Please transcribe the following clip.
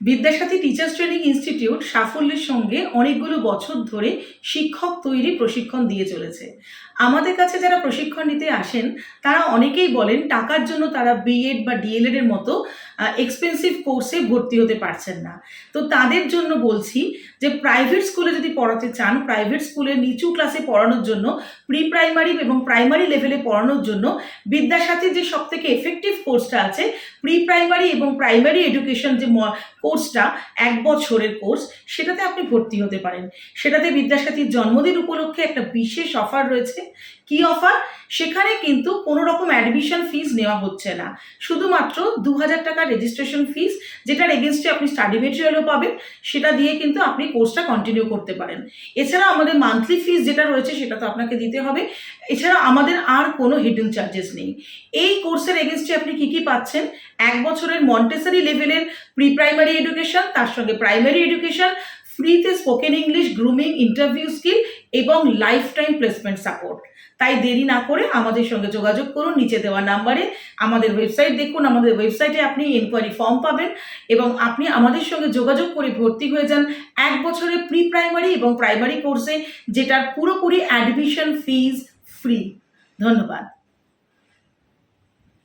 বিদ্যাসাথী teachers training institute সাফল্যের সঙ্গে অনেকগুলো বছর ধরে শিক্ষক তৈরি প্রশিক্ষণ দিয়ে চলেছে। আমাদের কাছে যারা প্রশিক্ষণ নিতে আসেন, তারা অনেকেই বলেন টাকার জন্য তারা বিএড বা ডিএলএড এর মতো এক্সপেন্সিভ কোর্সে ভর্তি হতে পারছেন না। তো তাদের জন্য বলছি যে প্রাইভেট স্কুলে যদি পড়াতে চান প্রাইভেট স্কুলে নিচু ক্লাসে পড়ানোর জন্য প্রি প্রাইমারি এবং প্রাইমারি লেভেলে পড়ানোর জন্য বিদ্যাসাথীর যে সব থেকে এফেক্টিভ কোর্সটা আছে প্রি প্রাইমারি এবং প্রাইমারি এডুকেশন যে কোর্সটা এক বছরের কোর্স সেটাতে আপনি ভর্তি হতে পারেন। সেটাতে বিদ্যাসাথীর জন্মদিন উপলক্ষে একটা বিশেষ অফার রয়েছে। কি অফার সেখানে কিন্তু কোনো রকম অ্যাডমিশন ফিস নেওয়া হচ্ছে না। শুধুমাত্র দু হাজার টাকা রেজিস্ট্রেশন ফিস যেটার এগেনস্টে আপনি স্টাডি মেটেরিয়ালও পাবেন, সেটা দিয়ে কিন্তু আপনি কোর্সটা কন্টিনিউ করতে পারেন। এছাড়া আমাদের মান্থলি ফিস যেটা রয়েছে সেটা তো আপনাকে দিতে হবে। এছাড়া আমাদের আর কোনো হিডেন চার্জেস নেই। এই কোর্সের এগেনস্টে আপনি কি কি পাচ্ছেন? এক বছরের মন্টেসারি লেভেলের প্রি প্রাইমারি এডুকেশন তার সঙ্গে প্রাইমারি এডুকেশন ফ্রিতে spoken English grooming interview skill এবং লাইফ টাইম প্লেসমেন্ট সাপোর্ট তাই দেরি না করে আমাদের সঙ্গে যোগাযোগ করুন, নিচে দেওয়া নাম্বারে আমাদের ওয়েবসাইট দেখুন, আমাদের ওয়েবসাইটে আপনি এনকোয়ারি ফর্ম পাবেন এবং আপনি আমাদের সঙ্গে যোগাযোগ করে ভর্তি হয়ে যান এক বছরে প্রি প্রাইমারি এবং প্রাইমারি কোর্সে যেটার পুরোপুরি অ্যাডমিশন ফিজ ফ্রি ধন্যবাদ।